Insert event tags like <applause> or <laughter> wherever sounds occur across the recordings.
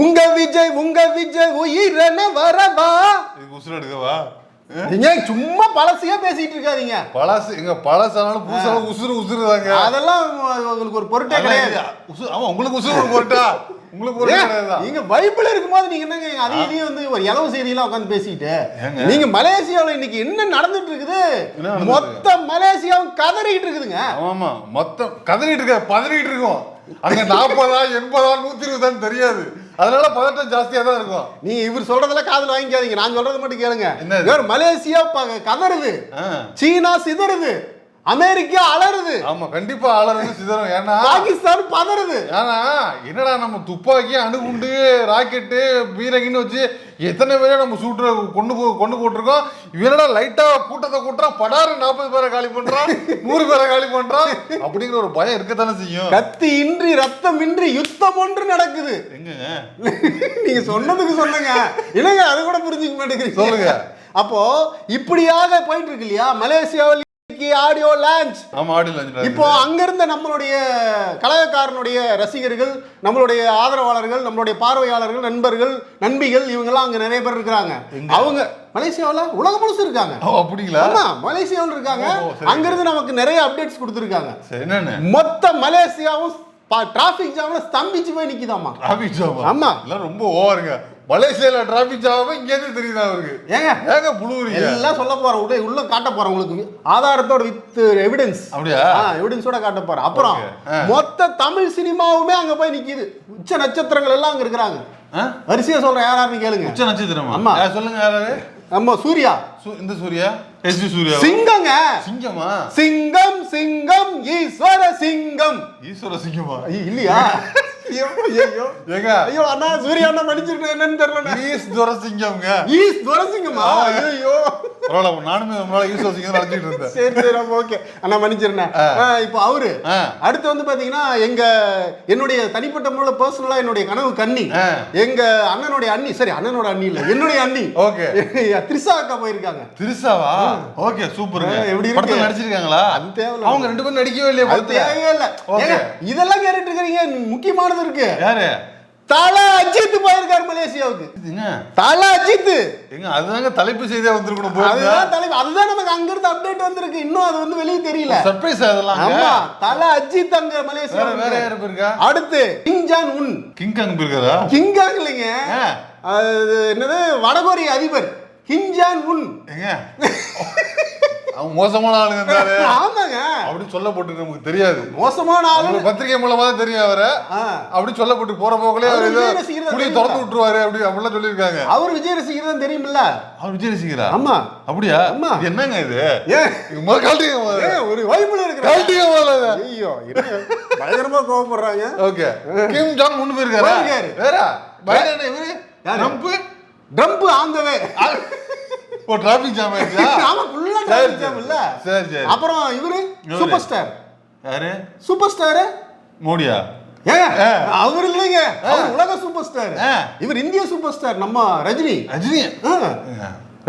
உங்க விஜய் உங்க விஜய் உயிரென வரவா? இதுக்கு உசுறு எடுக்கவா? நீங்க சும்மா பழசையா பேசிட்டு இருக்காதீங்க. பழசு எங்க பழசானாலும் புதுசாலும் உசுறு உசுறு தாங்க. அதெல்லாம் உங்களுக்கு ஒரு பொருட்டே கிடையாது. உசுறு ஆமா உங்களுக்கு உசுறு ஒரு பொருட்டா? உங்களுக்கு கிடையாதுதான். நீங்க பைபிள் இருக்கும்போது நீங்க என்னங்க அதையும் இதையும் வந்து ஒரு இலவு செய்தியெல்லாம் உட்காந்து பேசிட்டு? நீங்க மலேசியாவுல இன்னைக்கு என்ன நடந்துட்டு இருக்குது? மொத்த மலேசியாவும் கதறிட்டு இருக்குதுங்க. ஆமா மொத்தம் கதறிட்டு இருக்க பதறிட்டு இருக்கோம். அங்க நாற்பதா எண்பதா நூத்தி இருபதான்னு தெரியாது. அதனால பதட்டம் ஜாஸ்தியா தான் இருக்கும். நீங்க இவர் சொல்றதெல்லாம் காதுல வாங்கிக்காதீங்க. நான் சொல்றது மட்டும் கேளுங்க. மலேசியா கதறுது. சீனா சிதறுது. அமெரிக்கா அலறுது. ஆமா கண்டிப்பா வந்து சிதறும். ஏன்னா பாகிஸ்தான் பதறுது. ஏன்னா என்னடா நம்ம துப்பாக்கி அணுகுண்டு ராக்கெட்டு பீரங்கின்னு வச்சு எத்தனை பேரை நம்ம சூட்டு கொண்டு கொண்டு போட்டிருக்கோம்? இவனடா லைட்டா கூட்டத்தை கூட்டுறான். படாரு நாற்பது பேரை காலி பண்றான். நூறு பேரை காலி பண்றான். அப்படிங்கிற ஒரு பயம் இருக்கத்தானே செய்யும். கத்தி இன்றி ரத்தம் இன்றி யுத்தம் ஒன்று நடக்குது. எங்கங்க? நீங்க சொன்னதுக்கு சொல்லுங்க. இல்லைங்க அது கூட புரிஞ்சுக்க மாட்டேங்கிறீங்க. சொல்லுங்க. அப்போ இப்படியாக போயிட்டு இருக்கு இல்லையா? மலேசியாவில் ஆடியோ லான்ச் ஆமா ஆடியில் அஞ்சு இப்போ அங்கிருந்த நம்மளுடைய கழகக்காரனுடைய ரசிகர்கள் நம்மளுடைய ஆதரவாளர்கள் நம்மளுடைய பார்வையாளர்கள் நண்பர்கள் நண்பிகள் இவங்கெல்லாம் அங்க நிறைய பேர் இருக்கிறாங்க. அவங்க மலேசியாவில் உலகம் முழுசு இருக்காங்க. ஓ அப்படிங்களா? ஆமா மலேசியாவில் இருக்காங்க. அங்கிருந்து நமக்கு நிறைய அப்டேட்ஸ் கொடுத்துருக்காங்க. என்னன்னு? மொத்த மலேசியாவும் டிராபிக் ஜாம்ல ஸ்தம்பிச்சு போய் நிக்குதாமா டிராபிக் ஜாம் ஆமா. எல்லாம் ரொம்ப ஓவருங்க மலேசியால டிராபிக் ஜாம இங்க இருந்து தெரியுதா அவருக்கு? ஏங்க? ஏங்க புழுவுறீங்க? எல்லாம் சொல்ல போறேன் உள்ள உள்ள காட்ட போறேன் உங்களுக்கு. ஆதாரத்தோட வித் எவிடன்ஸ் அப்படியா? எவிடன்ஸோட காட்ட போறேன் அப்புறம். மொத்த தமிழ் சினிமாவுமே அங்க போய் நிக்குது. உச்ச நட்சத்திரங்கள் எல்லாம் அங்க இருக்கிறாங்க? வரிசையா சொல்றேன். யார் யாருன்னு கேளுங்க. உச்ச நட்சத்திரமா? ஆமா. சொல்லுங்க யாராரு நம்ம சூர்யா. இந்த சூர்யா? எஸ் டி சூர்யா சிங்கங்க சிங்கமா சிங்கம் சிங்கம் ஈஸ்வர சிங்கம் ஈஸ்வர சிங்கமா ஐயோ, இல்லையா ஐயோ ஐயோ ஏங்க ஐயோ அண்ணா சூர்யா அண்ணா மன்னிச்சிருக்கேன் என்னன்னு தெரியல ஈஸ் துர சிங்கம்ங்க ஈஸ் துரசிங்கம்மா ஐயோ பரவாயில்ல நானுமே ரொம்ப நாள் ஈஸ்வர சிங்கம் நினைச்சிட்டு இருந்தேன் சரி சரி ஓகே அண்ணா மன்னிச்சிருந்தேன் இப்போ அவரு. அடுத்து வந்து பாத்தீங்கன்னா எங்க என்னுடைய தனிப்பட்ட முறையில் பர்சனலா என்னுடைய கனவு கண்ணி. எங்க அண்ணனுடைய அண்ணி சரி அண்ணனோட அண்ணி இல்ல என்னுடைய அண்ணி ஓகே த்ரிஷா அக்கா போயிருக்காங்க திருசாவா ஓகே சூப்பருங்க. ஆ, எப்படி? படத்துல நடிச்சிருக்காங்க அது தேவையில்ல. அவங்க ரெண்டு பேரும் நடிக்கவே இல்லையா அது தேவையே இல்ல இதெல்லாம் கேட்டுட்டு இருக்கிறீங்க முக்கியமானது இருக்கு. யாரு? தல அஜித் போயிருக்காரு மலேசியாவுக்கு. தல அஜித். எங்க அதுதாங்க தலைப்பு செய்தியா வந்திருக்கணும் அதுதான் தலைவர் அதுதான் நமக்கு அங்கிருந்து அப்டேட் வந்திருக்கு. இன்னும் அது வந்து வெளியே தெரியல. சர்ப்ரைஸ் அதெல்லாம் ஆமா தல அஜித் அங்க மலேசியா வேற யாரு போயிருக்கா? அடுத்து Kim Jong Un. King Kong போயிருக்காரா? King Kong இல்லைங்க. ஆ. அது என்னது? வடகொரிய அதிபர். கிம் ஜான் உன். ஏங்க. அவன் மோசமான ஆளுங்க இருந்தாரு. ஆமாங்க. அப்படி சொல்லப்பட்டு நமக்கு தெரியாது. மோசமான ஆளு பத்திரிகை மூலமா தான் தெரியும் அவரை. அப்படி சொல்லப்பட்டு போற போக்குலயே அவர் ஏதோ தெரியுமா? திறந்து விட்டுருவாரு அப்படி அப்படிலாம் சொல்லியிருக்காங்க. அவர் விஜய் ரசிகர் தான் தெரியுமில்ல? அவர் விஜய் ரசிகரா? ஆமா. அப்படியா? ஆமா. என்னங்க இது? ஏன் கழட்டிங்க ஒரு வைப்புல இருக்கிற கழட்டிங்க இதை. ஐயோ பயங்கரமா கோவப்படுறாங்க. ஓகே. கிம் ஜாங் முன்னு போயிருக்காரா. வேற? பைடன் இவரு? யாரு? ட்ரம்ப் ட்ரம்ப் ஆந்தவே. ஓ டிராபிக் ஜாம் ஆயிடுச்சா? <laughs> ஆமா ஃபுல்லா சரி. ஜாம் இல்ல. சரி சரி. அப்புறம் இவரு. சூப்பர் ஸ்டார் யாரு? சூப்பர் ஸ்டார் மோடியா அவர் இல்லைங்க. அவர் உலக சூப்பர் ஸ்டார். இவர் இந்திய சூப்பர் ஸ்டார் நம்ம ரஜினி. ரஜினி.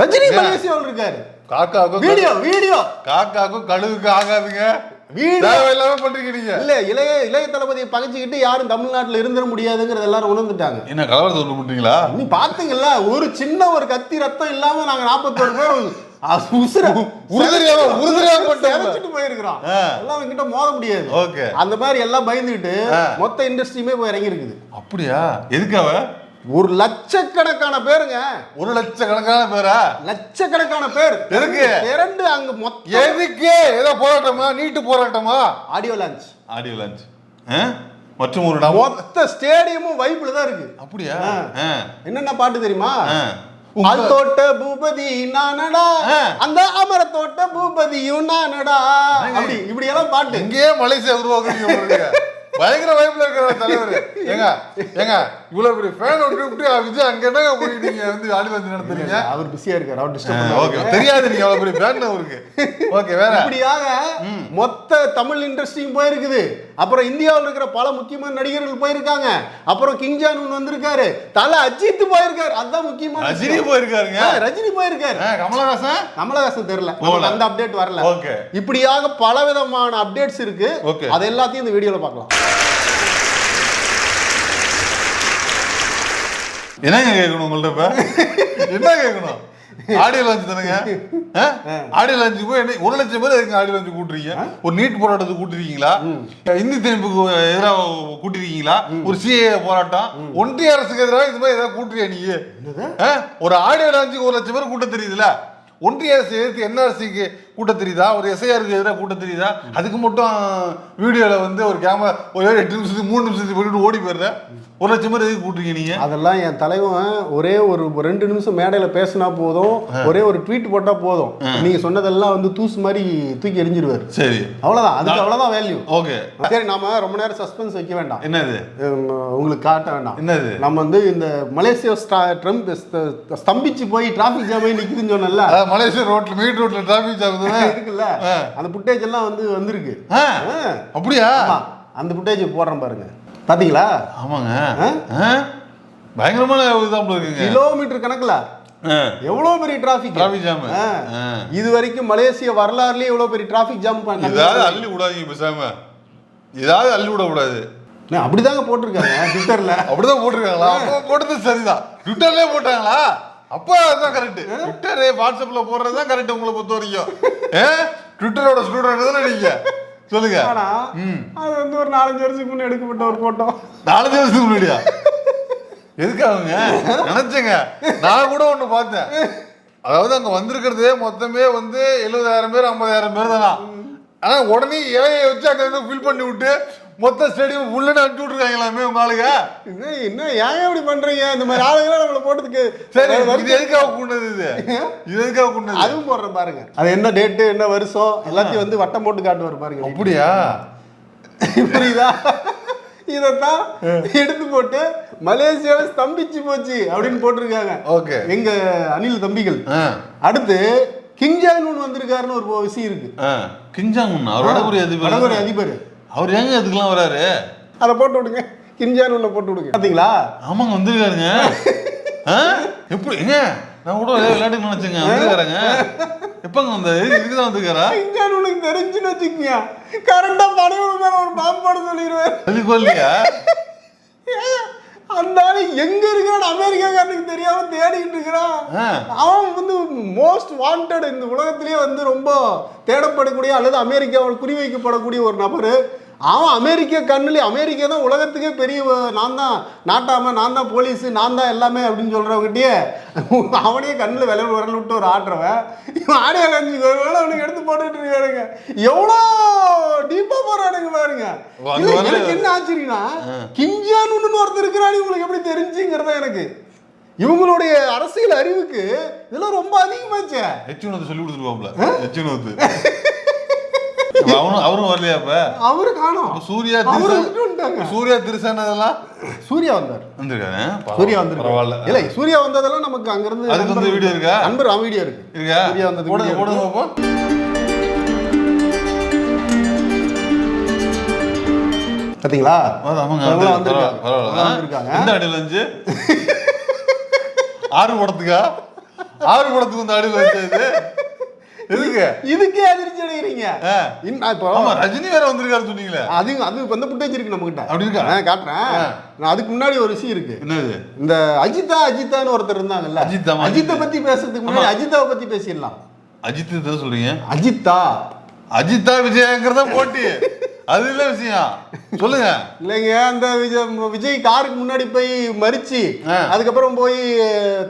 ரஜினி மலேசியாவில் இருக்காரு. காக்காவுக்கும் வீடியோ வீடியோ. காக்காவுக்கும் கழுகுக்கு ஆகாதுங்க. இல்ல இளைய இளைய தளபதியை பகைச்சுக்கிட்டு யாரும் தமிழ்நாட்டுல இருந்திட முடியாதுங்கிறது எல்லாரும் உணர்ந்துட்டாங்க. என்ன கலவரத்தை ஒன்று பண்றீங்களா? நீ பாத்தீங்கல்ல ஒரு சின்ன ஒரு கத்தி ரத்தம் இல்லாம நாங்க நாற்பத்தோரு பேர் மோத முடியாது. ஓகே. அந்த மாதிரி எல்லாம் பயந்துகிட்டு. மொத்த இண்டஸ்ட்ரியுமே போய் இறங்கி இருக்குது அப்படியா எதுக்காக ஒரு லட்சக்கணக்கான பேருங்க. ஒரு லட்சக்கணக்கான பேரா? லட்சக்கணக்கான பேர். எதுக்கு? திரண்டு அங்க மொத்த எதுக்கு? ஏதோ போராட்டமா? நீட்டு போராட்டமா? ஆடியோ லான்ச் ஆடியோ லான்ச் மற்றும் ஒரு மொத்த ஸ்டேடியமும் வைப்புல தான் இருக்கு. அப்படியா. என்னென்ன பாட்டு தெரியுமா? ஆ. உங்க- பால் தோட்ட பூபதி நானடா. அந்த அமர தோட்ட பூபதியும் நானடா. அப்படி இப்படி எல்லாம் பாட்டு. இங்கேயே மலேசியா உருவாக்குறீங்க. பயங்கர வாய்ப்புல இருக்கிற தலைவர். ஏங்க ஏங்க இவ்வளவு பெரிய ஃபேன் விட்டு விட்டு விஜய் அங்க என்னங்க போய் நீங்க வந்து ஆடி வந்து நடத்துறீங்க அவர் பிஸியா இருக்காரு அவர் ஓகே டிஸ்டர்ப் தெரியாது நீங்க அவ்வளவு பெரிய ஃபேன் அவருக்கு. ஓகே வேற. இப்படியாக மொத்த தமிழ் இண்டஸ்ட்ரியும் போயிருக்குது. அப்புறம் இந்தியாவில் இருக்கிற பல முக்கியமான நடிகர்கள் போயிருக்காங்க. அப்புறம் கிங் ஜான் உன் வந்திருக்காரு. தல அஜித் போயிருக்காரு. அதுதான் முக்கியமான ரஜினி. போயிருக்காருங்க. ரஜினி போயிருக்காரு. கமலஹாசன்? கமலஹாசன் தெரியல. அந்த அப்டேட் வரல. ஓகே. இப்படியாக பலவிதமான அப்டேட்ஸ் இருக்கு. அது எல்லாத்தையும் இந்த வீடியோல பார்க்கலாம். என்னங்க கேட்கணும் உங்கள்ட்ட என்ன கேட்கணும்? ஆடியோ லான்ச் தானேங்க. ஆடியோ லான்ச் போய் என்ன ஒரு லட்சம் பேர் எதுக்கு ஆடியோ லான்ச் கூட்டுறீங்க. ஒரு நீட் போராட்டத்துக்கு கூட்டிருக்கீங்களா இந்தி திணிப்புக்கு எதிராக கூட்டிருக்கீங்களா ஒரு சிஏ போராட்டம். ஒன்றிய அரசுக்கு எதிராக இது மாதிரி ஏதாவது கூட்டுறியா நீ? ஒரு ஆடியோ லான்ச்சுக்கு ஒரு லட்சம் பேர் கூட்ட தெரியுதுல ஒன்றிய அரசு எதிர்த்து என்ஆர்சிக்கு கூட்ட தெரியுதா? ஒரு எஸ்ஐஆருக்கு எதிராக கூட்ட தெரியுதா? அதுக்கு மட்டும் வீடியோல வந்து ஒரு கேமரா ஒரு எட்டு நிமிஷத்துக்கு மூணு நிமிஷத்துக்கு போயிட்டு ஓடி போயிடுற ஒரு லட்சம் பேர் எதுக்கு கூட்டுறீங்க நீங்க? அதெல்லாம் என் தலைவன் ஒரே ஒரு ரெண்டு நிமிஷம் மேடையில பேசினா போதும். ஒரே ஒரு ட்வீட் போட்டா போதும். நீங்க சொன்னதெல்லாம் வந்து தூசு மாதிரி தூக்கி எரிஞ்சிருவாரு சரி. அவ்வளவுதான். அதுக்கு அவ்வளவுதான் வேல்யூ ஓகே. சரி நாம ரொம்ப நேரம் சஸ்பென்ஸ் வைக்க வேண்டாம். என்னது? உங்களுக்கு காட்ட வேண்டாம். என்னது? நம்ம வந்து இந்த மலேசியா ஸ்டா- ட்ரம்ப் ஸ்த- ஸ்தம்பிச்சு போய் டிராபிக் ஜாம் ஆகி நிக்குதுன்னு சொன்னல மலேசியா ரோட்ல மெயின் ரோட்ல டிராபிக் ஜாம் இருக்குல்ல. அந்த புட்டேஜ் எல்லாம் வந்து வந்திருக்கு. அப்படியா? அந்த புட்டேஜ் போடுறேன் பாருங்க. பாத்தீங்களா? ஆமாங்க? பயங்கரமான கிலோமீட்டர் கணக்குல. ஆ. எவ்வளவு பெரிய டிராபிக் டிராபிக் ஜாம் இது வரைக்கும் மலேசிய வரலாறுலயே இவ்வளவு பெரிய டிராபிக் ஜாம் ஏதாவது அள்ளி விடாதீங்க பேசாம. ஏதாவது அள்ளி விட கூடாது அப்படிதாங்க போட்டிருக்காங்க ட்விட்டர்ல அப்படிதான் போட்டிருக்காங்களா? போட்டது சரிதான். ட்விட்டர்லயே போட்டாங்களா? அப்போ அதுதான் கரெக்ட் ட்விட்டர் வாட்ஸ்அப்ல போடுறது தான் கரெக்ட் உங்களை பொறுத்த வரைக்கும். ட்விட்டரோட ஸ்டூடெண்ட் தானே நீங்க? சொல்லுங்க. அது வந்து ஒரு நாலஞ்சு வருஷத்துக்கு முன்ன எடுக்கப்பட்ட ஒரு போட்டோ நாலஞ்சு வருஷத்துக்கு முன்னாடியா? எதுக்காகங்க நினைச்சேங்க. நான் கூட ஒண்ணு பார்த்தேன். அதாவது அங்க வந்திருக்கிறதே மொத்தமே வந்து எழுபதாயிரம் பேர் ஐம்பதாயிரம் பேர் தானா? ஆனா உடனே ஏஐ வச்சு அங்க இருந்து ஃபில் பண்ணி விட்டு மொத்த ஸ்டேடியம் ஃபுல்லுன்னு அனுப்பிச்சு விட்டுருக்காங்களாமே உங்க ஆளுங்க. என்ன என்ன ஏன் இப்படி பண்றீங்க? இந்த மாதிரி ஆளுங்களாம் நம்மள போட்டதுக்கு சரி. இது எதுக்காக கூண்டது இது? இது எதுக்காக கூண்டது அதுவும் போடுறேன் பாருங்க. அது என்ன டேட்டு என்ன வருஷம்? எல்லாத்தையும் வந்து வட்டம் போட்டு காட்டுவார் பாருங்க. அப்படியா? புரியுதா? இதைத்தான் எடுத்து போட்டு மலேசியாவை ஸ்தம்பிச்சு போச்சு அப்படின்னு போட்டிருக்காங்க. ஓகே. எங்க அனில் தம்பிகள். ஆ. அடுத்து கிங்ஜான் ஒன்று வந்திருக்காருன்னு ஒரு விஷயம் இருக்கு. ஆ. கிஞ்சாங் அவர் வடகொரிய அதிபர் வடகொரிய அதிபர். அவர் ஏங்க அதுக்கெல்லாம் வராரு? அதை போட்டு விடுங்க. கிஞ்சான் ஒன்று போட்டு விடுங்க. பாத்தீங்களா? ஆமாங்க வந்திருக்காருங்க? <laughs> எப்படி ஏங்க? நான் கூட ஏதோ விளையாட்டுக்கு நினைச்சேங்க வந்திருக்காருங்க. எப்பங்க வந்த இதுக்கு தான் வந்திருக்காரா? கிஞ்சான் உனக்கு தெரிஞ்சுன்னு வச்சுக்கோங்க. கரெக்டா பனையூர் மேல ஒரு பாம்பு போட சொல்லிடுவேன் அதுக்கு இல்லையா அந்த ஆளு எங்க இருக்கான்னு அமெரிக்காக்காரனுக்கு தெரியாம தேடிக்கிட்டு இருக்கிறான். அவன் வந்து மோஸ்ட் வாண்டட் இந்த உலகத்திலேயே வந்து ரொம்ப தேடப்படக்கூடிய அல்லது அமெரிக்காவில் குறிவைக்கப்படக்கூடிய ஒரு நபர் அவன் அமெரிக்க கண்ணுல அமெரிக்கா தான் உலகத்துக்கே பெரிய நான் தான் நாட்டாம நான் தான் போலீஸ் நான் தான் எல்லாமே அப்படின்னு சொல்றவங்கிட்டயே அவனே கண்ணில் விரல் விரல் விட்டு ஒரு ஆடுறவன் இவன் ஆடியோ கஞ்சி வேலை அவனுக்கு எடுத்து போட்டுட்டு இருக்காருங்க எவ்வளோ டீப்பா போறானுங்க பாருங்க. எனக்கு என்ன ஆச்சரியம்னா கிஞ்சானுன்னு ஒருத்தர் இருக்கிறான்னு உங்களுக்கு எப்படி தெரிஞ்சுங்கிறதா எனக்கு. இவங்களுடைய அரசியல் அறிவுக்கு இதெல்லாம் ரொம்ப அதிகமாச்சே. எச்சுனத்தை சொல்லி கொடுத்துருவாப்ல எச்சுனத்து <laughs> அவனும் அவரும் வரலையா அப்ப அவரு காணோம். அப்ப சூர்யா சூர்யா திருசான் அதெல்லாம் சூர்யா வந்தார். வந்திருக்காரு. சூர்யா வந்திருக்காரு. பரவாயில்ல. இல்ல சூர்யா வந்ததெல்லாம் நமக்கு அங்கிருந்து அதுக்கு வந்து வீடியோ இருக்கா? நண்பர் அவன் வீடியோ இருக்கு. இருக்கா? சூர்யா வந்தது போடுங்க போடுங்க. பாப்போம் பாத்தீங்களா? வந்து- வந்திருக்காங்க. ஆறு படத்துக்கா ஆறு படத்துக்கு வந்து அடியில் வச்சு இது எதுக்கு? இதுக்கே அதிர்ச்சி அடைகிறீங்க. இப்போ ரஜினி வேற வந்திருக்காரு சொன்னீங்களே. அது அது வந்து புட்டேஜ் இருக்கு நம்ம கிட்ட அப்படி இருக்கா? காட்டுறேன். நான் அதுக்கு முன்னாடி ஒரு விஷயம் இருக்கு. என்னது? இந்த அஜிதா அஜிதான்னு ஒருத்தர் இருந்தாங்கல்ல. அஜித்தை அஜித். பத்தி பேசுறதுக்கு முன்னாடி அஜிதாவை பத்தி பேசிடலாம். அஜித் தான் சொல்றீங்க? அஜித்தா. அஜித்தா விஜயங்கிறத போட்டி. அது இல்ல விஷயம். சொல்லுங்க. இல்லைங்க அந்த விஜய் விஜய் காருக்கு முன்னாடி போய் மறிச்சு. அதுக்கப்புறம் போய்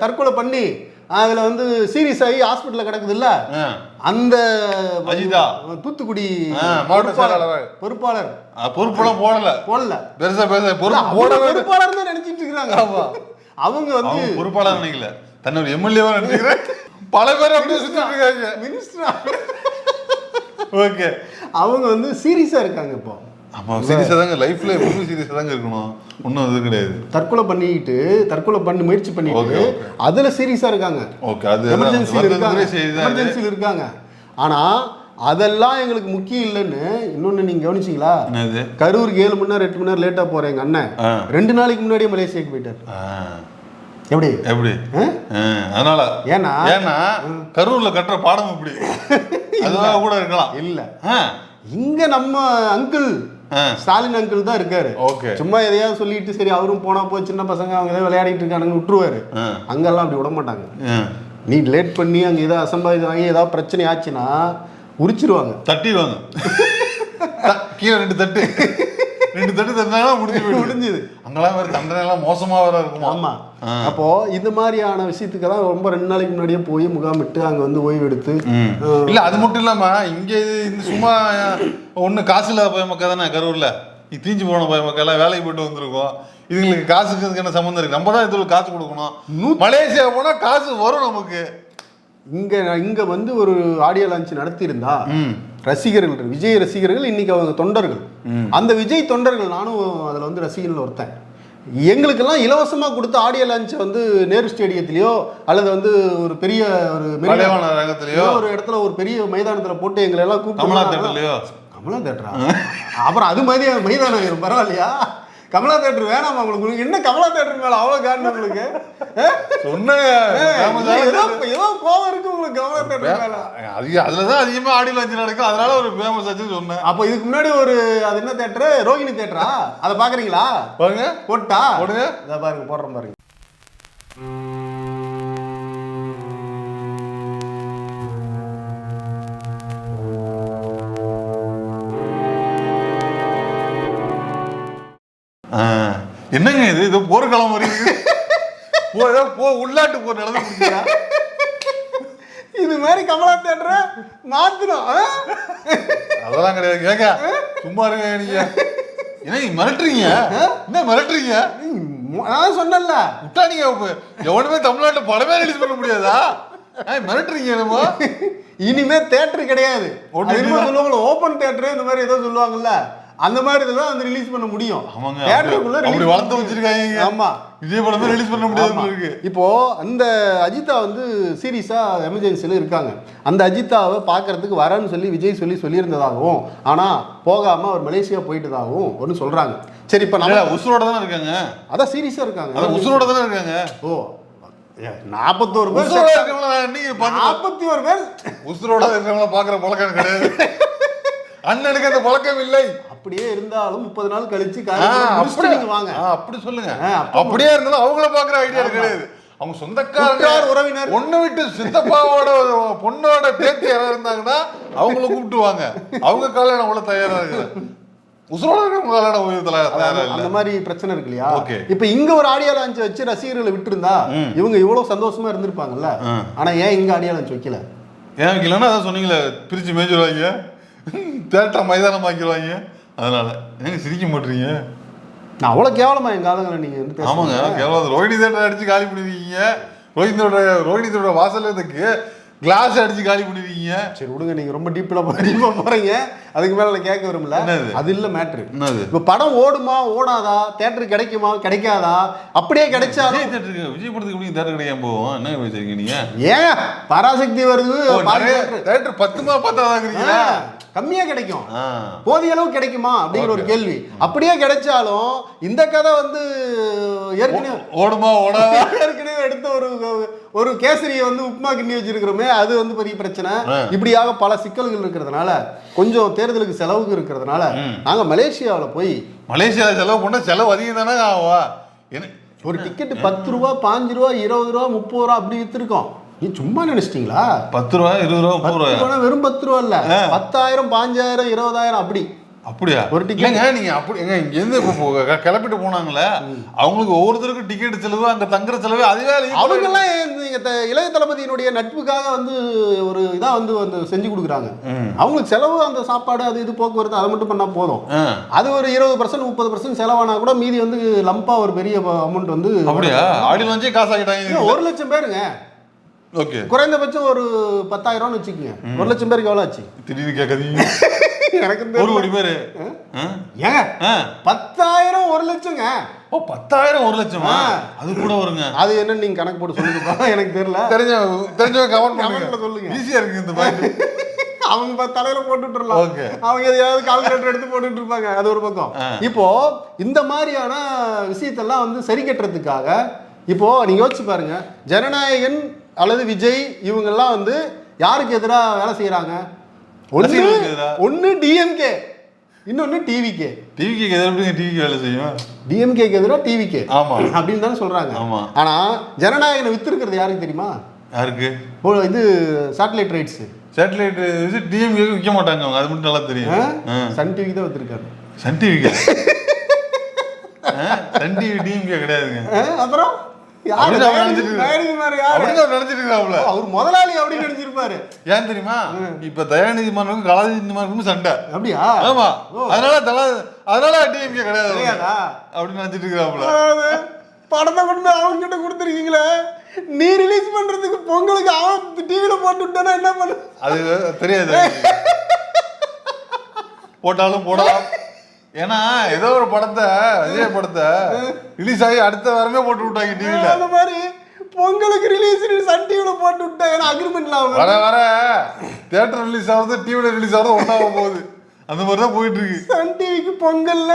தற்கொலை பண்ணி அதுல வந்து சீரியஸ் ஆகி ஹாஸ்பிட்டல்ல கிடக்குது இல்ல ஆ. அந்த அஜிதா. தூத்துக்குடி மாவட்ட பொறுப்பாளர் செயலாளர். பொறுப்பாளர். பொறுப்பெல்லாம் போடல. போடல. பெருசா பேச பொறுப்பு பொறுப்பாளர் தான் நினைச்சிட்டு இருக்காங்க அவங்க வந்து பொறுப்பாளர் நினைக்கல. தன்னை ஒரு எம்எல்ஏவா நினைக்கிறேன் பல பேர் அப்படியே சுத்திட்டு இருக்காங்க. Minister okay. அவங்க வந்து சீரியஸா இருக்காங்க இப்போ. ஆமா சீரியஸா தாங்க லைஃப்ல எப்பவுமே சீரியஸா தாங்க இருக்கணும்? ஒன்றும் இது கிடையாது. தற்கொலை பண்ணிட்டு தற்கொலை பண்ணி முயற்சி பண்ணிட்டு. அதுல சீரியஸா இருக்காங்க. ஓகே அது எமர்ஜென்சியில் இருக்காங்க. எமர்ஜென்சியில் இருக்காங்க. ஆனா அதெல்லாம் எங்களுக்கு முக்கியம் இல்லைன்னு இன்னொன்னு நீங்க கவனிச்சீங்களா? கரூருக்கு ஏழு மணி நேரம் எட்டு மணி நேரம் லேட்டா போறேன் எங்க அண்ணன். ரெண்டு நாளைக்கு முன்னாடியே மலேசியாக்கு போயிட்டார். எப்படி? எப்படி? அதனால ஏன்னா ஏன்னா கரூர்ல கட்டுற பாடம் இப்படி. <laughs> அதனால கூட இருக்கலாம். இல்ல. இங்க நம்ம அங்கிள். ஸ்டாலின் அங்கிள் தான் இருக்காரு. ஓகே. சும்மா எதையாவது சொல்லிட்டு சரி அவரும் போனா போய் சின்ன பசங்க அவங்க ஏதோ விளையாடிட்டு இருக்கானுங்க விட்டுருவாரு. அங்கெல்லாம் அப்படி விட மாட்டாங்க. நீ லேட் பண்ணி அங்க ஏதாவது அசம்பாவிதம் ஆகி ஏதாவது பிரச்சனை ஆச்சுன்னா உரிச்சிருவாங்க. தட்டிடுவாங்க. கீழே ரெண்டு தட்டு. ரெண்டு தட்டு தட்டினா முடிஞ்சு. முடிஞ்சுது. அங்கெல்லாம் வேற தண்டனை எல்லாம் மோசமா வேற இருக்குமா. ஆமா. ஆ. அப்போ இந்த மாதிரியான விஷயத்துக்கு தான் ரொம்ப ரெண்டு நாளைக்கு முன்னாடியே போய் முகாமிட்டு அங்க வந்து ஓய்வு எடுத்து. இல்ல அது மட்டும் இல்லாம இங்க இது இந்த சும்மா ஒண்ணு காசு இல்லாத போய் மக்கள் தானே கரூர்ல? தீஞ்சு போன எல்லாம் வேலைக்கு போயிட்டு வந்திருக்கோம். இதுங்களுக்கு காசுக்கு என்ன சம்மந்தம் இருக்கு? நம்ம தான் இதுல காசு கொடுக்கணும். மலேசியா போனா காசு வரும் நமக்கு. இங்க இங்க வந்து ஒரு ஆடியோ லான்ச் நடத்தியிருந்தா. ரசிகர்கள் விஜய் ரசிகர்கள் இன்னைக்கு அவங்க தொண்டர்கள். அந்த விஜய் தொண்டர்கள் நானும் அதுல வந்து ரசிகர்கள் ஒருத்தன். எங்களுக்கெல்லாம் இலவசமா கொடுத்த ஆடியோ லான்ச் வந்து நேரு ஸ்டேடியத்திலயோ அல்லது வந்து ஒரு பெரிய ஒரு ரகத்திலயோ ஒரு இடத்துல ஒரு பெரிய மைதானத்துல போட்டு எங்களை எல்லாம் கமலா கூப்பிட்டு கமலா தேட்டரா? அப்புறம் அது மாதிரி மைதானம் பரவாயில்லையா? கமலா தேட்டர் வேணாமா உங்களுக்கு? என்ன கமலா தேட்டர் மேல அவ்வளவு காரணம் உங்களுக்கு? <laughs> ஆன ஏதோ கோவம் இருக்கு உங்களுக்கு கமலா தேட்டர் மேல. அதிக அதுலதான் அதிகமா ஆடியோ லான்ச் நடக்கும் அதனால ஒரு ஃபேமஸ் ஆச்சு சொன்னேன். அப்போ இதுக்கு முன்னாடி ஒரு அது என்ன தேட்டரு? ரோகிணி தேட்டரா? அதை பாக்குறீங்களா? பாருங்க. போட்டா? போடுங்க. இதை பாருங்க போடுறேன் பாருங்க என்னங்க இது? இது போர்க்களம் இருக்கு. போ உள்நாட்டு போர் நடந்து இது மாதிரி கமலா தேட்டரை மாத்தணும்? அதெல்லாம் கிடையாது. கேக்க சும்மா இருங்க நீங்க. என்ன மிரட்டுறீங்க? என்ன மிரட்டுறீங்க? நான் சொன்னேன்ல. விட்டா நீங்க எவனுமே தமிழ்நாட்டுல படமே ரிலீஸ் பண்ண முடியாதா? மிரட்டுறீங்க என்னமோ? இனிமே தேட்டர் கிடையாது. தான். சொல்லுவாங்கல்ல ஓப்பன் தேட்டர் இந்த மாதிரி ஏதோ சொல்லுவாங்கல்ல. அந்த மாதிரி இதெல்லாம் வந்து ரிலீஸ் பண்ண முடியும். ஆமாங்க. அப்படி- வளர்த்து வச்சிருக்காங்க. ஆமா. விஜய் படமே ரிலீஸ் பண்ண முடியாது. இருக்கு இப்போ அந்த அஜிதா வந்து சீரியஸா எமர்ஜென்சில இருக்காங்க. அந்த அஜிதாவை பார்க்கறதுக்கு வரேன்னு சொல்லி விஜய் சொல்லி சொல்லியிருந்ததாகவும் ஆனா போகாம அவர் மலேசியா போயிட்டதாகவும் ஒன்று சொல்றாங்க. சரி இப்போ நம்ம உசுரோட தானே இருக்காங்க? அதான் சீரியஸா இருக்காங்க. உசுரோட தானே இருக்காங்க? ஓ நாற்பத்தோரு பேர் நாற்பத்தி ஒரு பேர் உசுரோட இருக்கிறவங்கள பாக்குற பழக்கம் கிடையாது. <laughs> அண்ணனுக்கு அந்த பழக்கம் இல்லை. அப்படியே இருந்தாலும் முப்பது நாள் கழிச்சு அப்படியே- நீங்க வாங்க. அப்படி சொல்லுங்க. அப்படியே இருந்தாலும் அவங்கள பாக்குற ஐடியா. கிடையாது. அவங்க உற்றார் சொந்தக்காரங்க உறவினர். ஒண்ணு விட்டு சித்தப்பாவோட பொண்ணோட பேத்தி யாராவது இருந்தாங்கன்னா அவங்கள கூப்பிட்டுவாங்க அவங்க கல்யாணம் உள்ள தயாரா இருக்கு உசுரோட இருக்கிறவங்க கல்யாணம் உள்ள தயாரா அதான் இல்ல. அந்த மாதிரி பிரச்சனை இருக்கு இல்லையா. இப்ப இங்க ஒரு ஆடியோ லான்ச் வச்சு ரசிகர்களை விட்டுருந்தா. இவங்க இவ்வளவு சந்தோஷமா இருந்திருப்பாங்கல்ல. ஆனா ஏன் இங்க ஆடியோ லான்ச் வைக்கல? ஏன் இல்லைன்னா அதான் சொன்னீங்களே பிரிச்சு மேய்ச்சிருவாங்க தேட்டா மைதானம் ஆக்கிடுவாங்க அதனால ஏங்க சிரிக்க மாட்டீங்க? நான் அவ்வளவு கேவலமா எங்க ஆளுங்களை நீங்க வந்து ஆமாங்க கேவலம். ரோஹிணி தேட்டர் அடிச்சு காலி பண்ணிருக்கீங்க ரோஹிணியோட ரோஹிணியோட வாசல்ல இதுக்கு கிளாஸ் அடிச்சு காலி பண்ணிருக்கீங்க சரி விடுங்க நீங்க ரொம்ப டீப்ல டீப்பா போறீங்க. அதுக்கு மேல நான் கேட்க விரும்பல? அது இல்ல மேட்ரு இப்ப படம் ஓடுமா ஓடாதா? தேட்டர் கிடைக்குமா கிடைக்காதா? அப்படியே விஜய் தேட்டருக்கு விஜய் படத்துக்கு எப்படி தேட்டர் கிடைக்காம போவோம்? என்ன வச்சிருக்கீங்க நீங்க ஏன் பராசக்தி வருது. தேட்டர். பத்துமா பத்தாதாங்கிறீங்களா கம்மியா கிடைக்கும். போதிய அளவு கிடைக்குமா? அப்படிங்கிற ஒரு கேள்வி. அப்படியே கிடைச்சாலும் இந்த கதை வந்து ஏற்கனவே ஓடுமா ஓடாதா <laughs> ஏற்கனவே எடுத்த ஒரு ஒரு கேசரியை வந்து உப்புமா கிண்ணி வச்சிருக்கிறோமே அது வந்து பெரிய பிரச்சனை. இப்படியாக பல சிக்கல்கள் இருக்கிறதுனால கொஞ்சம் தேர்தலுக்கு செலவுக்கு இருக்கிறதுனால. நாங்க மலேசியாவுல போய் மலேசியா செலவு பண்ணா செலவு அதிகம் தானே என்ன? ஒரு டிக்கெட் பத்து ரூபா பாஞ்சு ரூபா இருபது ரூபா முப்பது ரூபா அப்படி வித்துருக்கோம். நீ சும்மா நினைச்சிட்டீங்களா? பத்து ரூபா இருபது ரூபா பத்து ரூபா வெறும் பத்து ரூபா இல்ல. பத்தாயிரம் பாஞ்சாயிரம் இருபதாயிரம் அப்படி. அப்படியா? ஒரு. இல்லைங்க நீங்க அப்படி எங்க இங்க இருந்து இப்போ கிளப்பிட்டு போனாங்களே அவங்களுக்கு ஒவ்வொருத்தருக்கும் டிக்கெட் செலவு அங்க தங்குற செலவு அதுவே அதிகமா அவங்கெல்லாம் நீங்க இளைய தளபதியினுடைய நட்புக்காக வந்து ஒரு இதா வந்து வந்து செஞ்சு கொடுக்குறாங்க. அவங்களுக்கு செலவு அந்த சாப்பாடு அது இது போக்குவரத்து அதை மட்டும் பண்ணா போதும். அது ஒரு இருபது பர்சன்ட் முப்பது பர்சன்ட் செலவானா கூட மீதி வந்து லம்பா ஒரு பெரிய அமௌண்ட் வந்து அப்படியா? ஆடி லஞ்சே காசு ஆகிட்டாங்க ஒரு லட்சம் பேருங்க. ஓகே. குறைந்தபட்சம் ஒரு பத்தாயிரம்னு வச்சுக்கோங்க. ஒரு லட்சம் பேருக்கு எவ்வளோ ஆச்சு? திடீர்னு கேட்காதீங்க. <laughs> எனக்கு ஒரு. கோடி பேரு? ஏங்க. பத்தாயிரம் ஒரு லட்சங்க. ஓ பத்தாயிரம் ஒரு லட்சமா. அது கூட வருங்க. அது என்ன நீங்க கணக்கு போட்டு சொல்லுங்கப்பா எனக்கு தெரியல. தெரிஞ்ச தெரிஞ்சவங்க கமெண்ட் Comment ல பண்ணுங்க சொல்லுங்க. ஈஸியா இருக்கு இந்த பாயிண்ட் <laughs> அவங்க தலையில போட்டு விட்டுறலாம். Okay. அவங்க எதையாவது கால்குலேட்டர் எடுத்து போட்டுட்டு இருப்பாங்க. அது ஒரு பக்கம். இப்போ இந்த மாதிரியான விஷயத்தெல்லாம் வந்து சரி கட்டுறதுக்காக இப்போ நீங்க யோசிச்சு பாருங்க. ஜனநாயகன் அல்லது விஜய் இவங்கெல்லாம் வந்து யாருக்கு எதிராக வேலை ரசிகர்களுக்கு எதிரா? ஒண்ணு டிஎம்கே இன்னொன்னு டிவிகே டிவிக்கு எதிர எப்படிங்க டிவிக்கு வேலை செய்யும்? டிஎம்கேக்கு எதிராக டிவிகே ஆமா. அப்படின்னு தானே சொல்றாங்க. ஆமா. ஆனா ஜனநாயகனை வித்திருக்கிறது யாருக்கு தெரியுமா? யாருக்கு? இது சேட்டலைட் ரைட்ஸ் சேட்டலைட் இது டிஎம்கே விற்க மாட்டாங்க அவங்க. அது மட்டும் நல்லா தெரியும். சன் டிவிக்கு தான் வித்திருக்காரு சன் டிவிக்கு சன் டிவி டிஎம்கே கிடையாதுங்க. அப்புறம்? அவர் முதலாளி அப்படின்னு நினைச்சிருப்பாரு. ஏன் தெரியுமா? இப்ப தயாநிதி மாறனுக்கும் கலாநிதி மாறனுக்கும் சண்டை. அப்படியா? ஆமா. அதனால தல அதனால டிஎம்கே கிடையாது அப்படின்னு நினைச்சிட்டு இருக்காப்ல அதாவது, படத்தை கொண்டு போய் அவங்க கிட்ட கொடுத்துருக்கீங்களே? நீ ரிலீஸ் பண்றதுக்கு பொங்கலுக்கு அவன் டிவில போட்டு விட்டானா என்ன பண்ண அது தெரியாது. <laughs> போட்டாலும் போடலாம். ஏன்னா ஏதோ ஒரு படத்தை விஜய் படத்தை ரிலீஸ் ஆகி அடுத்த வாரமே போட்டு விட்டாங்க டிவில அந்த மாதிரி பொங்கலுக்கு ரிலீஸ் சன் டிவில போட்டு விட்டா ஏன்னா அக்ரிமெண்ட்ல அவங்க வர வர தியேட்டர் ரிலீஸ் ஆகுது டிவில ரிலீஸ் ஆகுது ஒன்றாக போகுது. அந்த மாதிரி தான் போயிட்டு இருக்கு. சன் டிவிக்கு பொங்கல்ல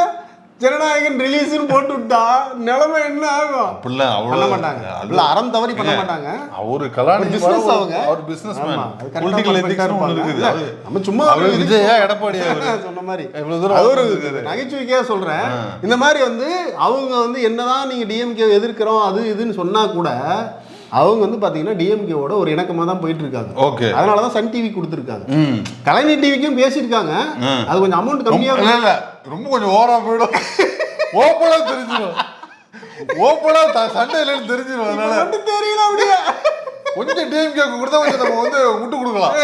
ஜனநாயகன் ரிலீஸ்னு போட்டு விட்டா நிலைமை என்ன ஆகும்? அப்படிலாம் பண்ண மாட்டாங்க. அப்படிலாம் அறம் தவறி பண்ண மாட்டாங்க. அவரு கலாநிதி மாறன் அவங்க. அவர் பிசினஸ் மேன் பொலிட்டிக்கல் ஒன்று இருப்பாங்க. இருக்குது. அவரு- நம்ம சும்மா அவரு விஜயா எடப்பாடி <laughs> அவரு? சொன்ன மாதிரி. இவ்வளவு தூரம் வந்திருக்காரு. நகைச்சுவைக்காக சொல்றேன். இந்த மாதிரி வந்து அவங்க வந்து என்னதான் நீங்க டிஎம்கே எதிர்க்கிறோம் அது இதுன்னு சொன்னா கூட அவங்க வந்து பாத்தீங்கன்னா டிஎம்கேவோட ஒரு இணக்கமா தான் போயிட்டு இருக்காங்க ஓகே. அதனாலதான் சன் டிவி கொடுத்துருக்காங்க. கலைஞர் டிவிக்கும் பேசியிருக்காங்க. அது கொஞ்சம் அமௌண்ட் ரொம்ப கம்மியா இல்ல இல்ல. ரொம்ப கொஞ்சம் ஓவரா போயிடும். ஓப்பனா தெரிஞ்சிடும். ஓப்பனா இல்லைன்னு தெரிஞ்சிடும் அதனால. தெரியல அப்படியே. கொஞ்சம் டிஎம்கே கொடுத்தா கொஞ்சம் நம்ம வந்து விட்டு கொடுக்கலாம்.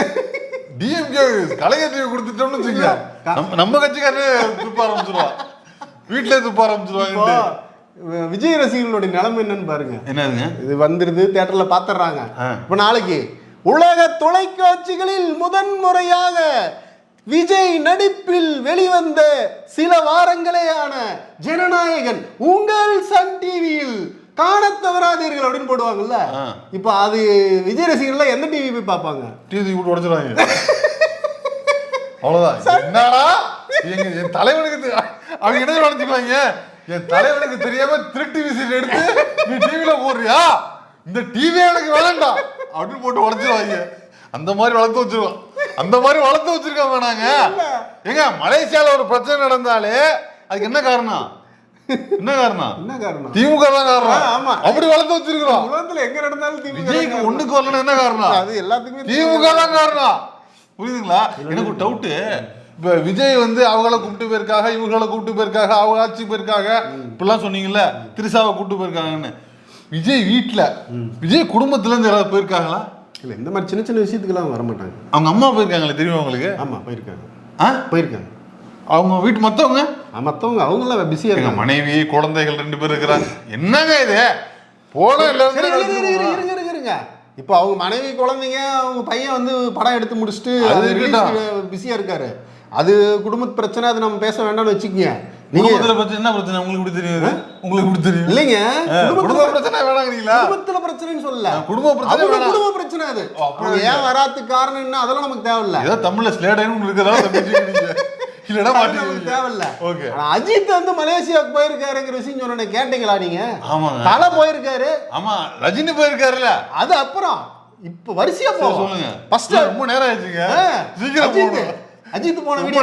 டிஎம்கே கலைஞர் கொடுத்துட்டோம்னு வச்சுக்கோங்க. நம்ம கட்சிக்காரே துப்ப ஆரம்பிச்சிருவான் வீட்டிலே துப்ப ஆரம்பிச்சிருவாங்க விஜய் ரசிகர்களுடைய நிலைமை என்னன்னு பாருங்க. என்னதுங்க? இது வந்துருது தேட்டர்ல பாத்துறாங்க. இப்ப நாளைக்கு உலக தொலைக்காட்சிகளில் முதன் முறையாக விஜய் நடிப்பில் வெளிவந்த சில வாரங்களே ஆன ஜனநாயகன் உங்கள் சன் டிவியில் காணத் தவறாதீர்கள் அப்படின்னு போடுவாங்கல்ல. இப்போ அது விஜய் ரசிகர்கள் எந்த டிவி போய் பார்ப்பாங்க? டிவி விட்டு உடச்சிருவாங்க. <laughs> அவ்வளவுதான். என்னடா? எங்க என் தலைவனுக்கு அவங்க என்ன நினைச்சுக்குவாங்க என் தலைவனுக்கு தெரியாம திருட்டு விசில் எடுத்து நீ டிவில போடுறியா? இந்த டிவி எனக்கு வேண்டாம். அப்படின்னு போட்டு உடச்சிருவாங்க. அந்த மாதிரி வளர்த்து வச்சிருவோம் அந்த மாதிரி வளர்த்து வச்சிருக்காங்க நாங்க. ஏங்க மலேசியால ஒரு பிரச்சனை நடந்தாலே அதுக்கு என்ன காரணம்? என்ன காரணம்? என்ன காரணம்? திமுக தான் காரணம். ஆமா. அப்படி வளர்த்து வச்சிருக்கிறோம். உலகத்துல எங்க நடந்தாலும் திமுக ஒண்ணுக்கு வரலன்னு என்ன காரணம்? அது எல்லாத்துக்குமே திமுக தான் காரணம். புரியுதுங்களா? எனக்கு ஒரு டவுட்டு இப்ப விஜய் வந்து அவங்கள கூப்பிட்டு போயிருக்காங்க இவங்கள கூப்பிட்டு போயிருக்காங்க அவங்க ஆட்சி போயிருக்காங்க இப்படிலாம் சொன்னீங்கல்ல திரிசாவை கூப்பிட்டு போயிருக்காங்கன்னு. விஜய் வீட்ல விஜய் குடும்பத்துல இருந்து யாராவது போயிருக்காங்களா? இல்ல இந்த மாதிரி சின்ன சின்ன விஷயத்துக்கெல்லாம் வர மாட்டாங்க அவங்க அம்மா போயிருக்காங்களே தெரியுமா உங்களுக்கு? ஆமா போயிருக்காங்க. ஆ? போயிருக்காங்க. அவங்க வீட்டு மத்தவங்க? ஆ, மத்தவங்க அவங்களாம் பிஸியா எங்க இருக்காங்க. மனைவி குழந்தைகள் ரெண்டு பேர் இருக்கிறாங்க. என்னங்க இது? போன எல்லாரும் சரி, இருங்க. இப்போ அவங்க மனைவி குழந்தைங்க அவங்க பையன் வந்து படம் எடுத்து முடிச்சுட்டு அது இருக்கட்டும். பிஸியா இருக்காரு. அது குடும்ப பிரச்சனை அது நம்ம பேச வேண்டாம்னு வச்சுக்கோங்க. நீங்க குடும்பத்துல பிரச்சனை என்ன பிரச்சனை? உங்களுக்கு எப்படி தெரியுது? உங்களுக்கு எப்படி தெரியும் இல்லைங்க. குடும்ப பிரச்சனை வேணாங்கிறீங்களா? குடும்பத்துல பிரச்சனைன்னு சொல்லல. குடும்ப பிரச்சனை அவங்க வேணாம். குடும்ப பிரச்சனை அது. அவங்க ஏன் வராதுக்கு காரணம் என்ன? அதெல்லாம் நமக்கு தேவையில்ல. ஏதோ தமிழ்ல ஸ்லேடைன்னு இல்லைன்னா அது நமக்கு மாட்டீங்க தேவையில்ல. ஓகே. அஜித் வந்து மலேசியாவுக்கு போயிருக்காருங்கிற விஷயம் சொன்ன கேட்டீங்களா நீங்க? ஆமாங்க. தலை போயிருக்காரு. ஆமா ரஜினி போயிருக்காருல்ல. அது அப்புறம். இப்ப வரிசையா போகும் சொல்லுங்க. ஃபர்ஸ்ட் ரொம்ப நேரம் ஆயிடுச்சுங்க. சீக்கிரம் போகணும். அஜித் போன வீடியோ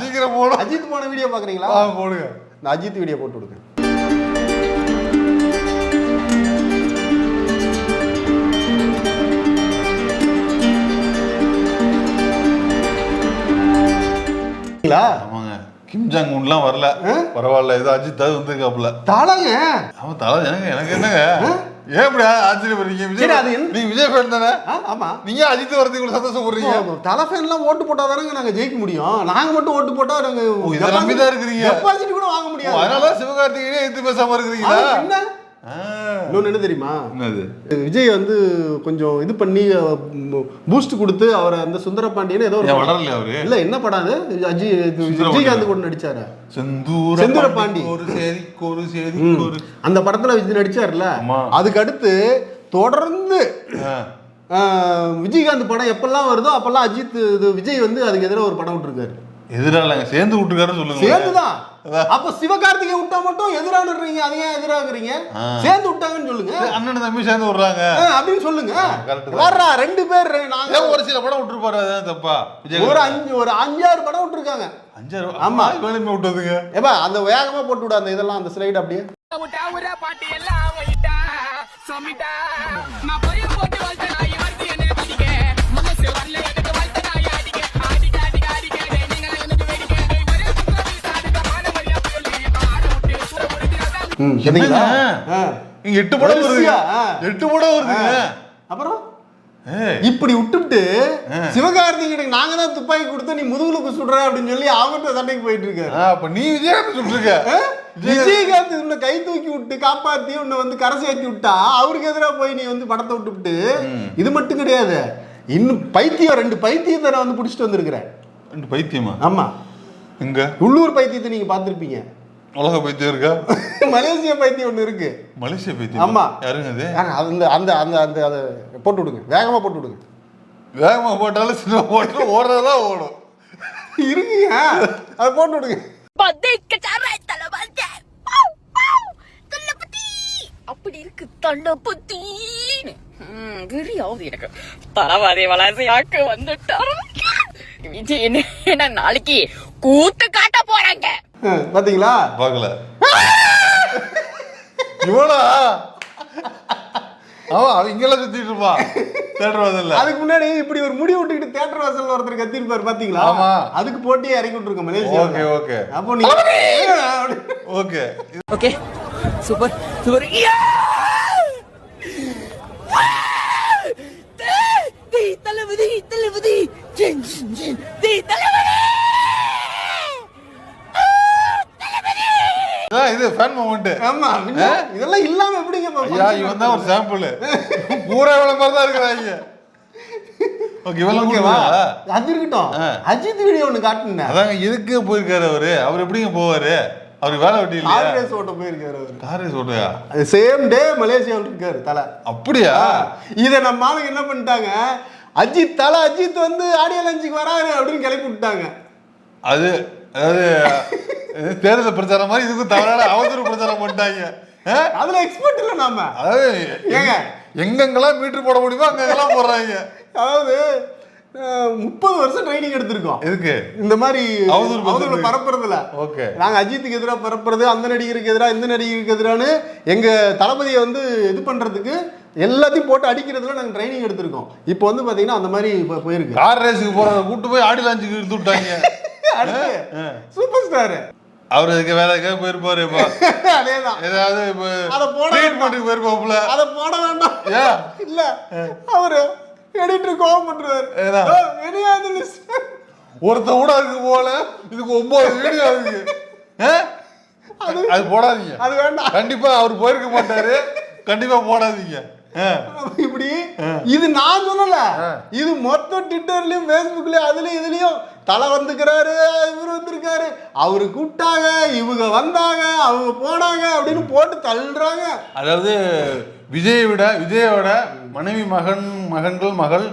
சீக்கிரம் போகணும் அஜித் போன வீடியோ பாக்குறீங்களா ஆ, போடுங்க. இந்த அஜித் வீடியோ போட்டு விடுங்க? ஆமாங்க. கிம் ஜாங் உன்லாம் வரல பரவாயில்ல. ஏதோ அஜித் அது வந்திருக்காப்புல. தலைங்க ஆமா தலை எனக்கு எனக்கு என்னங்க ஏன் ஆச்சரியப்படுறீங்க சரி, விஜய் அது நீங்க விஜய் ஃபேன் தானே? ஆமா. நீங்க அஜித் வரதுக்கு இவ்வளவு சந்தோஷப்படுறீங்க தலை ஃபேன்லாம் ஓட்டு போட்டா நாங்க ஜெயிக்க முடியும். நாங்க மட்டும் ஓட்டு போட்டா நாங்க இதை நம்பி தான் இருக்கிறீங்க. கூட வாங்க முடியாது. அதனால சிவகார்த்திகேயனே எடுத்து பேசாம இருக்கிறீங்களா? என்ன? ஆ. இன்னொன்னு என்ன தெரியுமா விஜய் வந்து கொஞ்சம் இது பண்ணி பூஸ்ட் கொடுத்து அவரை அந்த சுந்தர பாண்டியன் ஏதோ ஒரு ஏன் படம். வளரல அவரு இல்ல என்ன படம் அது அஜி இது சுந்தர விஜயகாந்த் கூட நடிச்சாரு செந்தூர செந்தூர பாண்டி. ஒரு சேதிக்கு ஒரு சேதி அந்த படத்துல விஜய் நடிச்சார்ல. அதுக்கு அடுத்து தொடர்ந்து விஜயகாந்த் படம் எப்பெல்லாம் வருதோ அப்பெல்லாம் அஜித் விஜய் வந்து அதுக்கு எதிராக ஒரு படம் விட்டுருக்காரு எதிராளங்க சேர்ந்து விட்டுருக்காருன்னு சொல்லுங்க சேர்ந்துதான் அப்ப சிவகார்த்திகை விட்டா மட்டும் எதிரானுறீங்க அதை ஏன் எதிராகுறீங்க. சேர்ந்து விட்டாங்கன்னு சொல்லுங்க அண்ணன் தம்பி சேர்ந்து விடுறாங்க அப்படின்னு சொல்லுங்க. வர்றா ரெண்டு பேர் நாங்க ஒரு சில படம் விட்டுருப்பாரு அதான் தப்பா ஒரு அஞ்சு ஒரு அஞ்சாறு படம் விட்டுருக்காங்க அஞ்சாறு ஆமா. ஆமா வேணுமே விட்டதுங்க ஏப்பா அந்த வேகமா போட்டு விட அந்த இதெல்லாம் அந்த ஸ்லைடு அப்படியே பாட்டு எல்லாம் ஆ. இங்க எட்டு படம் ஆ. எட்டு படம் வருதுங்க. அப்புறம்? இப்படி விட்டுவிட்டு சிவகார்த்திகேயனுக்கு நாங்க தான் துப்பாக்கி கொடுத்து நீ முதுகுலுக்கு சுடுற அப்படின்னு சொல்லி அவங்ககிட்ட சண்டைக்கு போயிட்டு இருக்காரு ஆ, அப்ப நீ விஜயகாந்த் சொல்லிருக்க விஜயகாந்த். உன்னை கை தூக்கி விட்டு காப்பாத்தி உன்னை வந்து கரை சேர்த்து விட்டா அவருக்கு எதிராக போய் நீ வந்து படத்தை விட்டுவிட்டு இது மட்டும் கிடையாது. இன்னும் பைத்தியம் ரெண்டு பைத்தியத்தை நான் வந்து பிடிச்சிட்டு வந்திருக்கிறேன். ரெண்டு பைத்தியமா? ஆமா. இங்க உள்ளூர் பைத்தியத்தை நீங்க பார்த்திருப்பீங்க. உலக பைத்தியம் இருக்கா? மலேசியா பைத்தியம் ஒண்ணு இருக்கு. மலேசியா பைத்தியம் ஆமா. யாருங்க அது? அந்த அந்த அந்த அந்த அதை போட்டு விடுங்க. வேகமா போட்டு விடுங்க. வேகமா போட்டாலும் சினிமா போட்டாலும் ஓடுறதா ஓடும். இருக்குங்க அதை போட்டு விடுங்க. அப்படி இருக்கு ம், வெறியாவது எனக்கு. தளபதி வளர்ச்சியாக்கு வந்துட்டாரு. விஜய் என்ன என்ன நாளைக்கு கூத்து காட்ட போறாங்க? பாத்தீங்களா? பார்க்கல. இவனா அவன் அவன் இங்கெல்லாம் சுத்திட்டு இருப்பான் தேட்டர் வாசல்ல. அதுக்கு முன்னாடி இப்படி ஒரு முடி விட்டுக்கிட்டு தேட்டர் வாசல்ல ஒருத்தர் கத்திருப்பாரு பாத்தீங்களா? ஆமா. அதுக்கு போட்டியே இறக்கி விட்டுருக்கோம் மலேசியா ஓகே ஓகே. அப்போ நீ okay. Okay. Super super Thalapathy Thalapathy. Gen ஜென், ஜென் தளபதி இதான் இது ஃபேன் மூமெண்ட் ஆமா இதெல்லாம் இல்லாம எப்படிங்க ஐயா இவன் தான் ஒரு சாம்பிள் பூரா மாதிரி தான் இருக்கிறாங்க ஓகே இவெல்லாம் ஓகேவா அது இருக்கட்டும். அஜித் வீடியோ ஒண்ணு காட்டுனேன். அதாங்க எதுக்கு போயிருக்காரு அவரு? அவர் எப்படிங்க போவாரு? அவருக்கு வேலை வெட்டி கார் இல்லையா ரேஸ் ஓட்ட போயிருக்காரு அவரு. காரே அது சேம் டே மலேசியாவில் இருக்காரு தலை. அப்படியா? இதை நம்ம ஆளுங்க என்ன பண்ணிட்டாங்க? அஜித் தலை அஜித் வந்து ஆடியோ லஞ்சுக்கு வராரு அப்படின்னு கிளப்பி விட்டாங்க அது அதாவது தேர்தல் பிரச்சாரம் மாதிரி இதுக்கும் தவறான அவதூறு பிரச்சாரம் பண்ணிட்டாங்க? அதுல எக்ஸ்பர்ட் இல்ல நாம அதாவது? எங்கெங்கெல்லாம் மீட்டர் போட முடியுமோ அங்கெல்லாம் போடுறாங்க அதாவது முப்பது வருஷம் ட்ரைனிங் எடுத்திருக்கோம். எதுக்கு? இந்த மாதிரி அவதூறு அவதூறு பரப்புறது. பரப்புறதுல. ஓகே. நாங்க அஜித்துக்கு எதிராக பரப்புறது அந்த நடிகருக்கு எதிராக இந்த நடிகருக்கு எதிரானு எங்க தளபதியை வந்து இது பண்றதுக்கு எல்லாத்தையும் போட்டு அடிக்கிறதுல நாங்க ட்ரைனிங் எடுத்திருக்கோம். இப்போ வந்து பாத்தீங்கன்னா அந்த மாதிரி இப்போ போயிருக்கு. கார் ரேஸுக்கு போறத கூட்டு போய் ஆடி லாஞ்சுக்கு இழுத்து விட்டாங்க. சூப்பர் ஸ்டார் அவர் இதுக்கு வேற போயிருப்பாரு இப்போ? <laughs> அதேதான். ஏதாவது அத போட போயிருப்பாப்புல அத போட வேண்டாம். இல்ல. அவரு எடிட்டர் கோவம் பண்றாரு. வெளியாது list. ஒருத்த கூட அதுக்கு போல இதுக்கு ஒன்பது வீடியோ இருக்கு? அது போடாதீங்க. அது வேண்டாம். கண்டிப்பா அவர் போயிருக்க மாட்டாரு. கண்டிப்பா போடாதீங்க. இப்படி? இது நான் சொல்லல. இது மொத்த ட்விட்டர்லயும் ஃபேஸ்புக்லயும் அதுலயும் இதுலயும் தலை வந்துக்கிறாரு இவர் வந்திருக்காரு. அவரு கூப்பிட்டாங்க இவங்க வந்தாங்க அவங்க போனாங்க அப்படின்னு போட்டு தள்ளுறாங்க. அதாவது விஜயை விட விஜயோட மனைவி மகன் மகன்கள் மகள்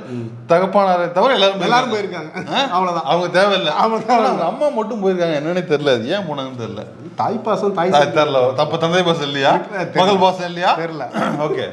தகப்பானாரை தவிர எல்லாரும் எல்லாரும் போயிருக்காங்க. அவ்வளவுதான். அவங்க தேவையில்லை. அவங்க அம்மா மட்டும் போயிருக்காங்க. என்னன்னே தெரியல. அது ஏன் போனாங்கன்னு தெரியல. தாய் பாசம் தாய் தெரியல. தப்ப தந்தை பாசம் இல்லையா. மகள் பாசம் இல்லையா? தெரியல. ஓகே.